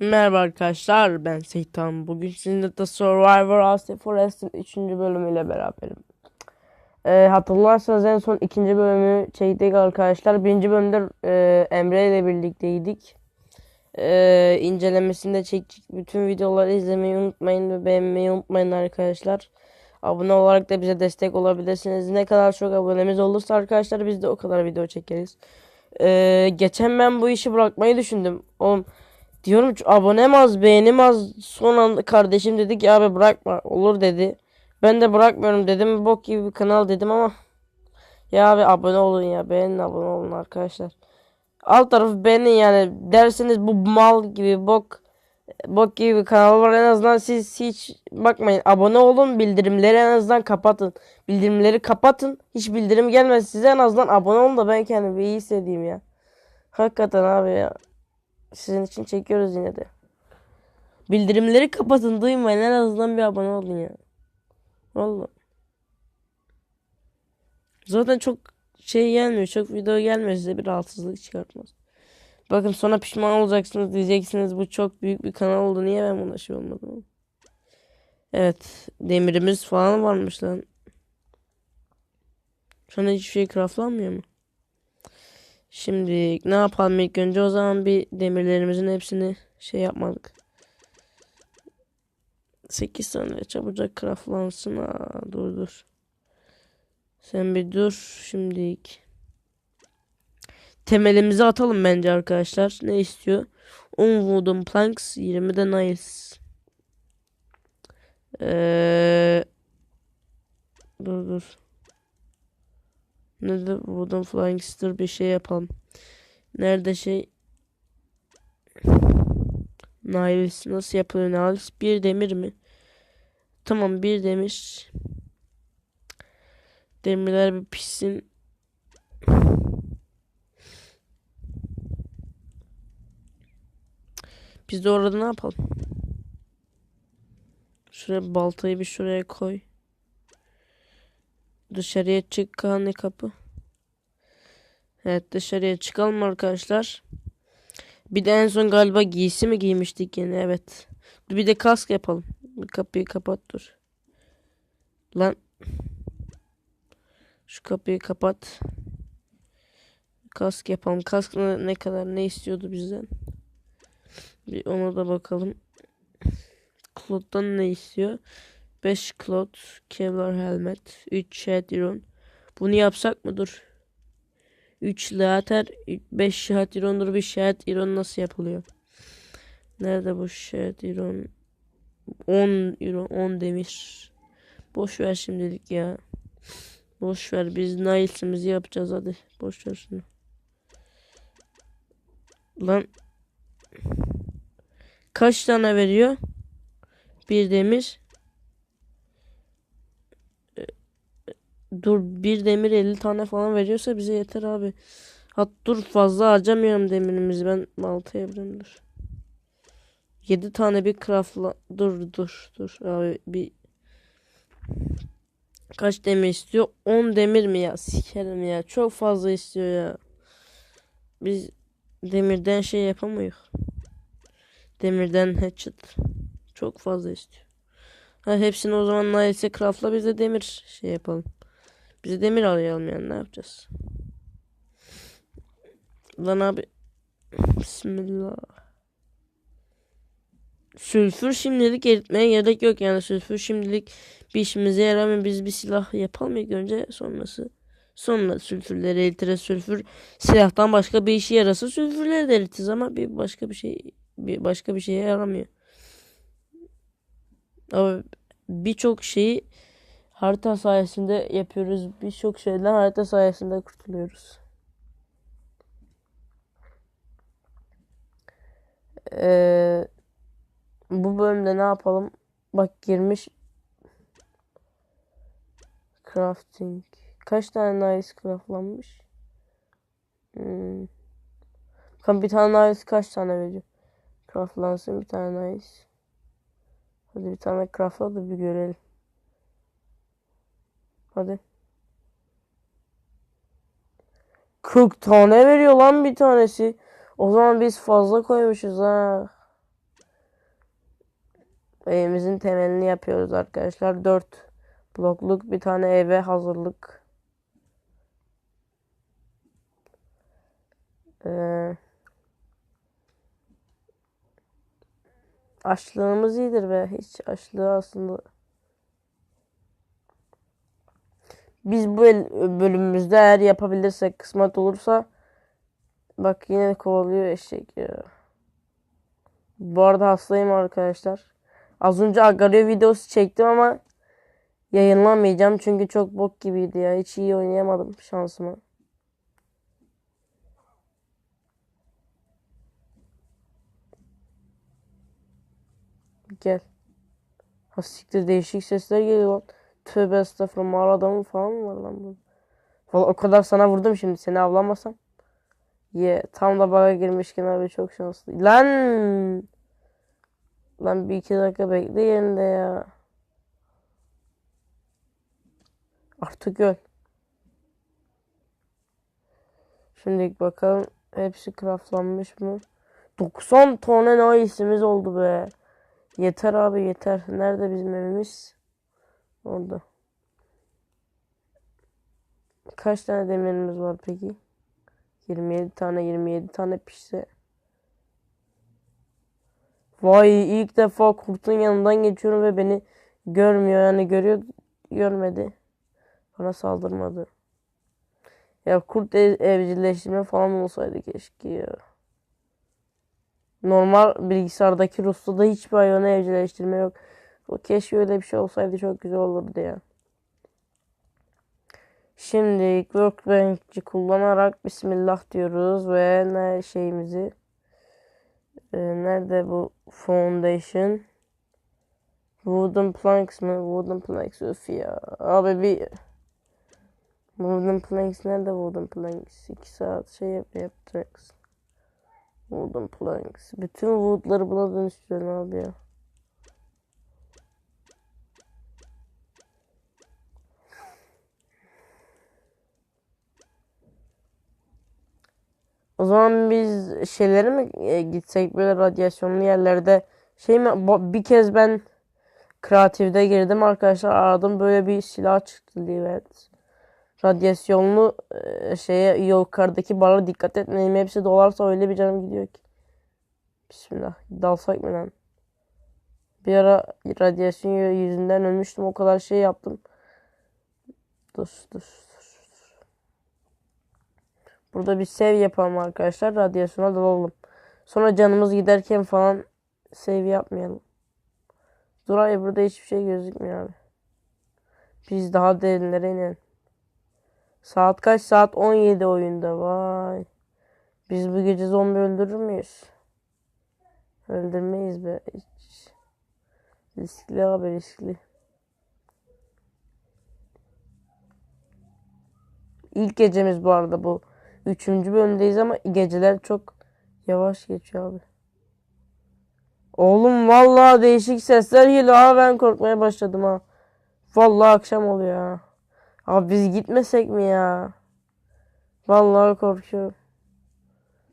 Merhaba arkadaşlar ben Seytan. Bugün sizinle The Survivor the Forest'in 3. bölümüyle beraberim. Ee, hatırlarsanız en son ikinci bölümü çektik arkadaşlar. Birinci bölümde e, Emre ile birlikteydik. Ee, incelemesini çektik. Bütün videoları izlemeyi unutmayın ve beğenmeyi unutmayın arkadaşlar. Abone olarak da bize destek olabilirsiniz. Ne kadar çok abonemiz olursa arkadaşlar biz de o kadar video çekeriz. Ee, geçen ben bu işi bırakmayı düşündüm. Oğlum Diyorum ki abonem az beğenim az son anda kardeşim dedi ki abi bırakma olur dedi. Ben de bırakmıyorum dedim bok gibi bir kanal dedim ama ya abi abone olun ya beğenin abone olun arkadaşlar. Alt tarafı beğenin yani derseniz bu mal gibi bok bok gibi bir kanal var en azından siz hiç bakmayın abone olun bildirimleri en azından kapatın. Bildirimleri kapatın hiç bildirim gelmez size en azından abone olun da ben kendimi iyi hissedeyim ya. Hakikaten abi ya. Sizin için çekiyoruz yine de. Bildirimleri kapatın duymayın en azından bir abone olun ya. Vallahi. Zaten çok şey gelmiyor. Çok video gelmiyor size bir rahatsızlık çıkartmaz. Bakın sonra pişman olacaksınız diyeceksiniz bu çok büyük bir kanal oldu. Niye ben buna şey olmadım? Evet. Demirimiz falan varmış lan. Şu an hiçbir şey craftlanmıyor mu? Şimdi ne yapalım ilk önce o zaman bir demirlerimizin hepsini şey yapmadık. 8 tane çabucak craftlansın. Aa, dur dur. Sen bir dur şimdilik. Temelimizi atalım bence arkadaşlar. Ne istiyor? 10 wooden planks 20 de nice. Ee, dur dur. Ne de Wooden Flying Star bir şey yapalım. Nerede şey? Nailis nasıl yapılıyor Nailis? Bir demir mi? Tamam bir demir. Demirler bir pişsin. Biz de orada ne yapalım? Şuraya baltayı bir şuraya koy. Dışarıya çık ne kapı. Evet dışarıya çıkalım arkadaşlar. Bir de en son galiba giysi mi giymiştik yine evet. Bir de kask yapalım. Kapıyı kapat dur. Lan. Şu kapıyı kapat. Kask yapalım. Kask ne kadar ne istiyordu bizden? Bir ona da bakalım. Klot'tan ne istiyor? 5 Cloth, Kevlar Helmet, 3 Shed Iron. Bunu yapsak mı? Dur. 3 Later, 5 Shed Iron'dur. Bir Shed Iron nasıl yapılıyor? Nerede bu Shed Iron? 10 Iron, 10 demir. Boş ver şimdilik ya. Boş ver. Biz Niles'imizi yapacağız hadi. Boş ver şunu. Lan. Kaç tane veriyor? Bir demir. Dur bir demir 50 tane falan veriyorsa bize yeter abi. Hat dur fazla harcamıyorum demirimizi. Ben balta yapayım dur. 7 tane bir craftla dur dur dur. Abi bir kaç demir istiyor? 10 demir mi ya? Sikerim ya. Çok fazla istiyor ya. Biz demirden şey yapamıyoruz. Demirden hatchet. Çok fazla istiyor. Ha hepsini o zaman neyse craftla biz de demir şey yapalım biz demir arayalım yani ne yapacağız? Lan abi. Bismillah. Sülfür şimdilik eritmeye gerek yok yani sülfür şimdilik bir işimize yaramıyor. Biz bir silah yapalım ilk önce sonrası. Sonra sülfürleri eritiriz. Sülfür silahtan başka bir işe yarasa sülfürleri de eritiriz ama bir başka bir şey bir başka bir şeye yaramıyor. Ama birçok şeyi harita sayesinde yapıyoruz. Birçok şeyden harita sayesinde kurtuluyoruz. Ee, bu bölümde ne yapalım? Bak girmiş crafting. Kaç tane nice craftlanmış? Hmm. Bir tane nice kaç tane veriyor? Craftlansın bir tane nice. Hadi bir tane craftla da bir görelim. Hadi. 40 tane veriyor lan bir tanesi. O zaman biz fazla koymuşuz ha. Evimizin temelini yapıyoruz arkadaşlar. 4 blokluk bir tane eve hazırlık. Ee, açlığımız iyidir be. Hiç açlığı aslında. Biz bu bölümümüzde eğer yapabilirsek kısmet olursa bak yine kovalıyor eşek ya. Bu arada hastayım arkadaşlar. Az önce Agario videosu çektim ama yayınlamayacağım çünkü çok bok gibiydi ya. Hiç iyi oynayamadım şansıma. Gel. Ha siktir değişik sesler geliyor lan. Tövbe estağfurullah mağara adamı falan mı var lan burada? Valla o kadar sana vurdum şimdi seni avlamasam. Ye tam da bana girmişken abi çok şanslı. Lan! Lan bir iki dakika bekle yerinde ya. Artık öl. Şimdi bakalım hepsi craftlanmış mı? 90 tane naisimiz oldu be. Yeter abi yeter. Nerede bizim evimiz? Orada. Kaç tane demirimiz var peki? 27 tane 27 tane pişse. Vay ilk defa kurtun yanından geçiyorum ve beni görmüyor. Yani görüyor görmedi. Bana saldırmadı. Ya kurt ev- evcilleştirme falan olsaydı keşke ya. Normal bilgisayardaki Rus'ta da hiçbir hayvanı evcilleştirme yok. O keşke öyle bir şey olsaydı çok güzel olurdu ya. Şimdi Workbench'i kullanarak Bismillah diyoruz ve ne şeyimizi e, nerede bu foundation? Wooden planks mı? Wooden planks öf ya. Abi bir wooden planks nerede wooden planks? 2 saat şey yap yapacaksın. Wooden planks. Bütün woodları buna dönüştürelim abi ya O zaman biz şeylere mi e, gitsek böyle radyasyonlu yerlerde şey mi bir kez ben kreatifde girdim arkadaşlar aradım böyle bir silah çıktı diye evet. Radyasyonlu e, şeye yukarıdaki bara dikkat etmeyin hepsi dolarsa öyle bir canım gidiyor ki. Bismillah dalsak mı lan? Bir ara radyasyon yüzünden ölmüştüm o kadar şey yaptım. Dur dur. Burada bir save yapalım arkadaşlar. Radyasyona dalalım. Sonra canımız giderken falan save yapmayalım. Dur ay burada hiçbir şey gözükmüyor abi. Biz daha derinlere inelim. Saat kaç? Saat 17 oyunda. Vay. Biz bu gece zombi öldürür müyüz? Öldürmeyiz be. Hiç. Riskli abi riskli. İlk gecemiz bu arada bu. Üçüncü bölümdeyiz ama geceler çok yavaş geçiyor abi. Oğlum vallahi değişik sesler geliyor ha ben korkmaya başladım ha. Vallahi akşam oluyor ha. Abi biz gitmesek mi ya? Vallahi korkuyorum.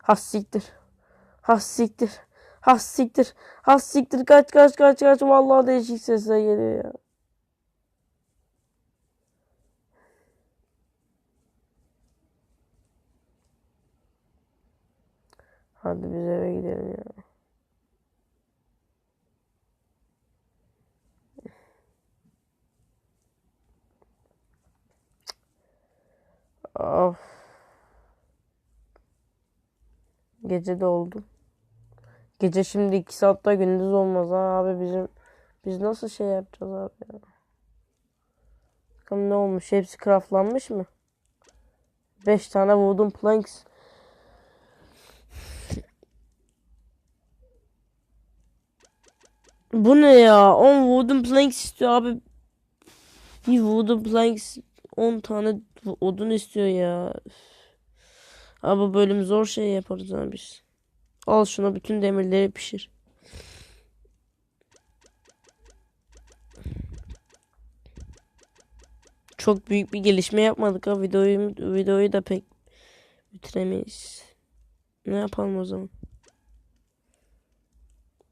Has siktir. Has siktir. Has siktir. Has siktir. Kaç kaç kaç kaç. Vallahi değişik sesler geliyor ya. Hadi biz eve gidelim ya. Of. Gece de oldu. Gece şimdi 2 saatte gündüz olmaz ha abi bizim biz nasıl şey yapacağız abi ya. Bakalım ne olmuş? Hepsi craftlanmış mı? 5 tane wooden planks. Bu ne ya? 10 wooden planks istiyor abi. Bir wooden planks 10 tane odun istiyor ya. Abi bu bölüm zor şey yaparız abi biz. Al şuna bütün demirleri pişir. Çok büyük bir gelişme yapmadık ha videoyu videoyu da pek bitiremeyiz. Ne yapalım o zaman?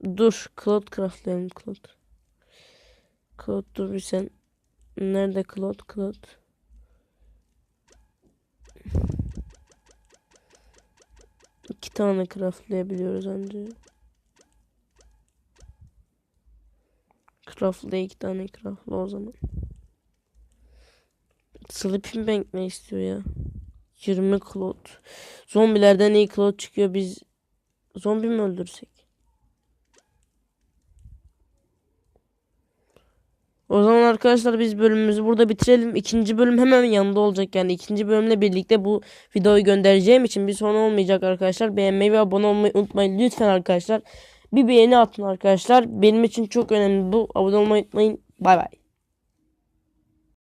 Dur, cloud craftlayalım cloud. Claude dur bir sen. Nerede Claude? Claude. İki tane craftlayabiliyoruz ancak. Craftla iki tane craftla o zaman. Sleeping Bank ne istiyor ya? 20 Claude. Zombilerden iyi Claude çıkıyor biz zombi mi öldürsek? O zaman arkadaşlar biz bölümümüzü burada bitirelim. İkinci bölüm hemen yanında olacak. Yani ikinci bölümle birlikte bu videoyu göndereceğim için bir sorun olmayacak arkadaşlar. Beğenmeyi ve abone olmayı unutmayın. Lütfen arkadaşlar bir beğeni atın arkadaşlar. Benim için çok önemli bu. Abone olmayı unutmayın. Bay bay.